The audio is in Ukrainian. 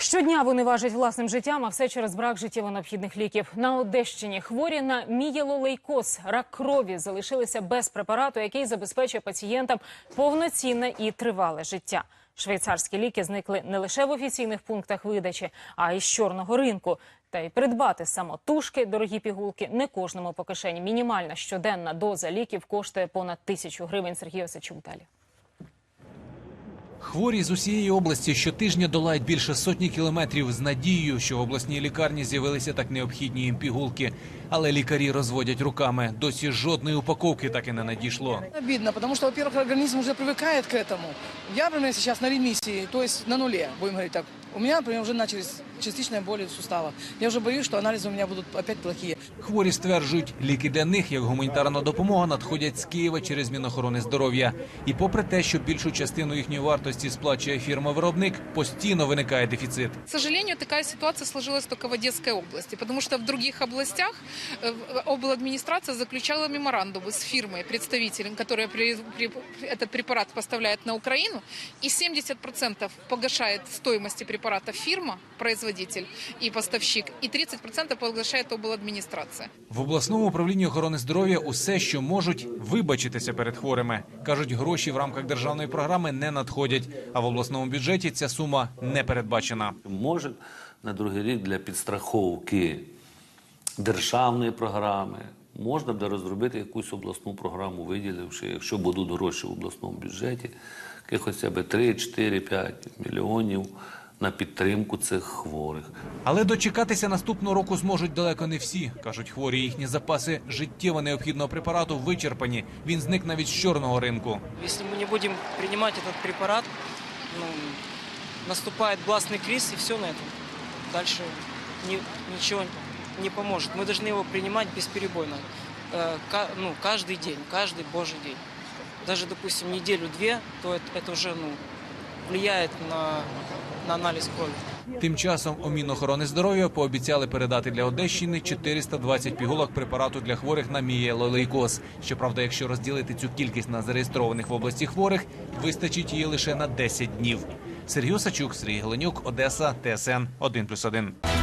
Щодня вони важать власним життям, а все через брак життєво необхідних ліків. На Одещині хворі на мієлолейкоз, рак крові, залишилися без препарату, який забезпечує пацієнтам повноцінне і тривале життя. Швейцарські ліки зникли не лише в офіційних пунктах видачі, а й з чорного ринку. Та й придбати самотужки, дорогі пігулки не кожному по кишені. Мінімальна щоденна доза ліків коштує понад тисячу гривень. Сергій Осичук далі. Хворі з усієї області щотижня долають більше сотні кілометрів з надією, що в обласній лікарні з'явилися так необхідні їм пігулки. Але лікарі розводять руками. Досі жодної упаковки так і не надійшло. Обидно, потому что, во-первых, организм уже привыкает к этому. Я, например, сейчас на ремиссии, то есть на нуле, будем говорить так. У меня, например, уже начались частичные боли в суставах. Я уже боюсь, что анализы у меня будут опять плохие. Хворі стверджують, ліки для них, як гуманітарна допомога, надходять з Києва через Мінохорони здоров'я. І попри те, що більшу частину їхньої вартості сплачує фірма-виробник, постійно виникає дефіцит. К сожалению, такая ситуация сложилась только в Одесской области, потому что в других областях э, в- обладминистрация заключала меморандумы с фирмой, представителем, которая при- при- этот препарат поставляет на Украину, и 70% погашает стоимости препарата фирма, производитель и поставщик, и 30% погашает обладминистрация. В обласному управлінні охорони здоров'я усе, що можуть, вибачитися перед хворими. Кажуть, гроші в рамках державної програми не надходять, а в обласному бюджеті ця сума не передбачена. Може на другий рік для підстраховки державної програми можна буде розробити якусь обласну програму, виділивши, якщо будуть гроші в обласному бюджеті, якихось хоча б 3, 4, 5 мільйонів на підтримку цих хворих. Але дочекатися наступного року зможуть далеко не всі. кажуть хворі. Їхні запаси життєво необхідного препарату вичерпані. Він зник навіть з чорного ринку. Если мы не будем принимать этот препарат, ну, наступает гласный криз и все на этом. Дальше ни- ничего не поможет. Мы должны его принимать бесперебойно. Э, ка- ну, каждый день, каждый божий день. Даже, допустим, неделю-две, то это, это уже ну, влияет на, на аналіз крові. Тим часом у Мінохорони здоров'я пообіцяли передати для Одещини 420 пігулок препарату для хворих на мієлолейкоз. Щоправда, якщо розділити цю кількість на зареєстрованих в області хворих, вистачить її лише на 10 днів. Сергій Сачук, Сергій Геленюк, Одеса, ТСН 1+,1.